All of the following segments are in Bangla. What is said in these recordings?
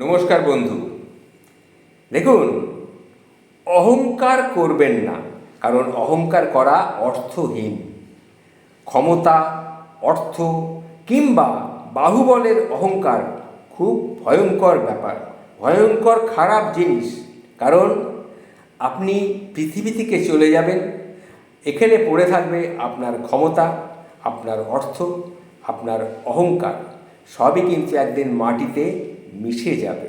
নমস্কার বন্ধু। দেখুন, অহংকার করবেন না, কারণ অহংকার করা অর্থহীন। ক্ষমতা, অর্থ কিংবা বাহুবলের অহংকার খুব ভয়ঙ্কর ব্যাপার, ভয়ঙ্কর খারাপ জিনিস। কারণ আপনি পৃথিবী থেকে চলে যাবেন, এখানে পড়ে থাকবে আপনার ক্ষমতা, আপনার অর্থ, আপনার অহংকার। সবই কিন্তু একদিন মাটিতে মিশে যাবে।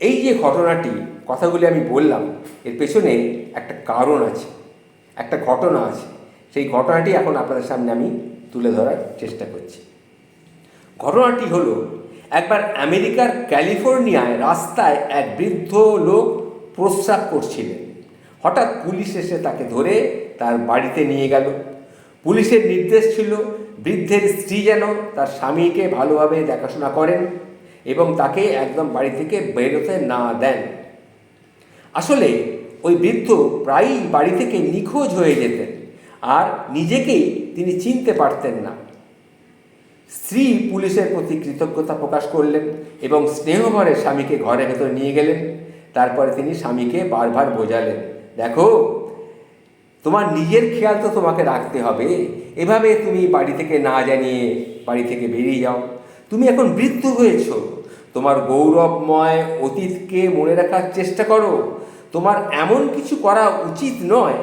এই যে ঘটনাটি, কথাগুলি আমি বললাম, এর পেছনে একটা কারণ আছে, একটা ঘটনা আছে। সেই ঘটনাটি এখন আপনাদের সামনে আমি তুলে ধরার চেষ্টা করছি। ঘটনাটি হলো, একবার আমেরিকার ক্যালিফোর্নিয়ায় রাস্তায় এক বৃদ্ধ লোক প্রস্রাব করছিলেন। হঠাৎ পুলিশ এসে তাকে ধরে তার বাড়িতে নিয়ে গেল। পুলিশের নির্দেশ ছিল, বৃদ্ধের স্ত্রী যেন তার স্বামীকে ভালোভাবে দেখাশোনা করেন। এবং তাকে একদম বাড়ি থেকে বেরোতে না দেন। আসলে ওই বৃদ্ধ প্রায়ই বাড়ি থেকে নিখোঁজ হয়ে যেতেন আর নিজেকেই তিনি চিনতে পারতেন না। স্ত্রী পুলিশের প্রতি কৃতজ্ঞতা প্রকাশ করলেন এবং স্নেহভরে স্বামীকে ঘরের ভেতর নিয়ে গেলেন। তারপরে তিনি স্বামীকে বারবার বোঝালেন, দেখো, তোমার নিজের খেয়াল তো তোমাকে রাখতে হবে। এভাবে তুমি বাড়ি থেকে না জানিয়ে বাড়ি থেকে বেরিয়ে যাও। তুমি এখন বৃদ্ধ হয়েছ। তোমার গৌরবময় অতীতকে মনে রাখার চেষ্টা করো। তোমার এমন কিছু করা উচিত নয়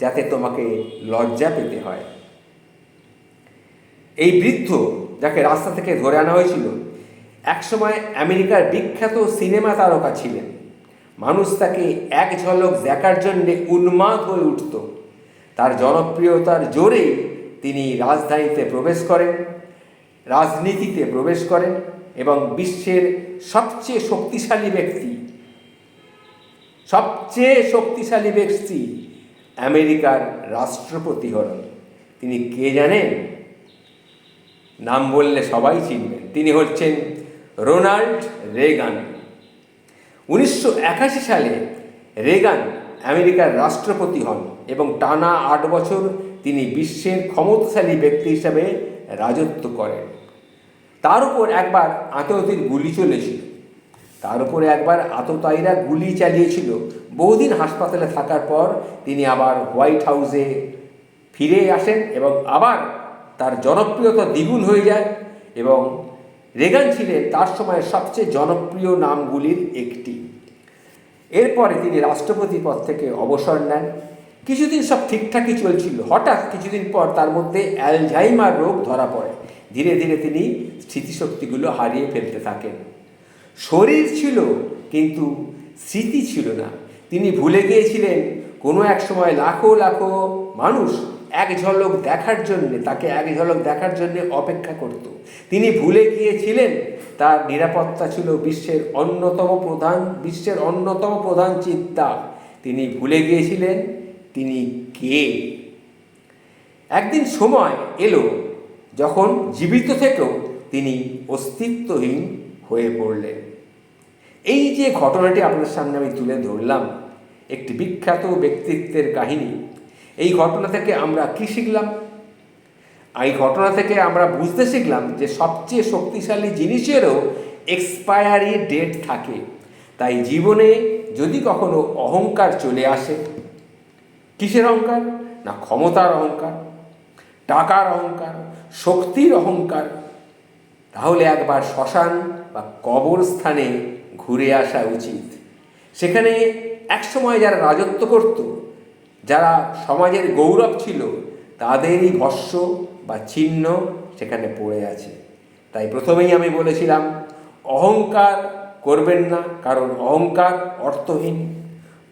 যাতে তোমাকে লজ্জা পেতে হয়। এই বৃদ্ধ যাকে রাস্তা থেকে ধরে আনা হয়েছিল, একসময় আমেরিকার বিখ্যাত সিনেমা তারকা ছিলেন। মানুষ তাকে এক ঝলক দেখার জন্যে উন্মাদ হয়ে উঠত। তার জনপ্রিয়তার জোরে তিনি রাজধানীতে প্রবেশ করেন। রাজনীতিতে প্রবেশ করেন এবং বিশ্বের সবচেয়ে শক্তিশালী ব্যক্তি, সবচেয়ে শক্তিশালী ব্যক্তি আমেরিকার রাষ্ট্রপতি হলেন। তিনি কে জানেন? নাম বললে সবাই চিনবেন। তিনি হচ্ছেন রোনাল্ড রেগান। উনিশশো একাশি সালে রেগান আমেরিকার রাষ্ট্রপতি হন এবং টানা আট বছর তিনি বিশ্বের ক্ষমতাশালী ব্যক্তি হিসাবে রাজত্ব করেন। তার উপর একবার আততায়ীর গুলি চলেছিল। তার উপরে একবার আততায়ীরা গুলি চালিয়েছিল। বহুদিন হাসপাতালে থাকার পর তিনি আবার হোয়াইট হাউসে ফিরে আসেন এবং আবার তার জনপ্রিয়তা দ্বিগুণ হয়ে যায় এবং রেগান ছিলেন তার সময়ের সবচেয়ে জনপ্রিয় নামগুলির একটি। এরপরে তিনি রাষ্ট্রপতি পদ থেকে অবসর নেন। কিছুদিন সব ঠিকঠাকই চলছিল। হঠাৎ কিছুদিন পর তার মধ্যে অ্যালঝাইমার রোগ ধরা পড়ে। ধীরে ধীরে তিনি স্মৃতিশক্তিগুলো হারিয়ে ফেলতে থাকেন। শরীর ছিল, কিন্তু স্মৃতি ছিল না। তিনি ভুলে গিয়েছিলেন, কোনো এক সময় লাখো লাখো মানুষ এক ঝলক দেখার জন্যে, তাকে এক ঝলক দেখার জন্য অপেক্ষা করত। তিনি ভুলে গিয়েছিলেন, তার নিরাপত্তা ছিল বিশ্বের অন্যতম প্রধান, বিশ্বের অন্যতম প্রধান চিন্তা। তিনি ভুলে গিয়েছিলেন তিনি কে? একদিন সময় এলো যখন জীবিত থেকেও তিনি অস্তিত্বহীন হয়ে পড়লেন। এই যে ঘটনাটি আপনাদের সামনে আমি তুলে ধরলাম, একটি বিখ্যাত ব্যক্তিত্বের কাহিনী, এই ঘটনা থেকে আমরা কী শিখলাম? এই ঘটনা থেকে আমরা বুঝতে শিখলাম যে সবচেয়ে শক্তিশালী জিনিসেরও এক্সপায়ারি ডেট থাকে। তাই জীবনে যদি কখনো অহংকার চলে আসে কিসের অহংকার? না, ক্ষমতার অহংকার, টাকার অহংকার, শক্তির অহংকার। তাহলে একবার শ্মশান বা কবরস্থানে ঘুরে আসা উচিত। সেখানে একসময় যারা রাজত্ব করত, যারা সমাজের গৌরব ছিল, তাদেরই ভস্য বা চিহ্ন সেখানে পড়ে আছে। তাই প্রথমেই আমি বলেছিলাম, অহংকার করবেন না, কারণ অহংকার অর্থহীন।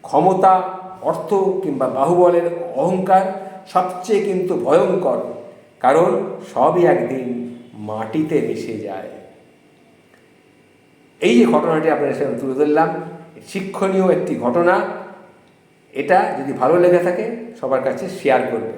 ক্ষমতা অর্থ কিংবা বাহুবলের অহংকার সবচেয়ে কিন্তু ভয়ঙ্কর, কারণ সবই একদিন মাটিতে মিশে যায়। এই যে ঘটনাটি আপনাদের সামনে তুলে ধরলাম, শিক্ষণীয় একটি ঘটনা। এটা যদি ভালো লেগে থাকে, সবার কাছে শেয়ার করবেন।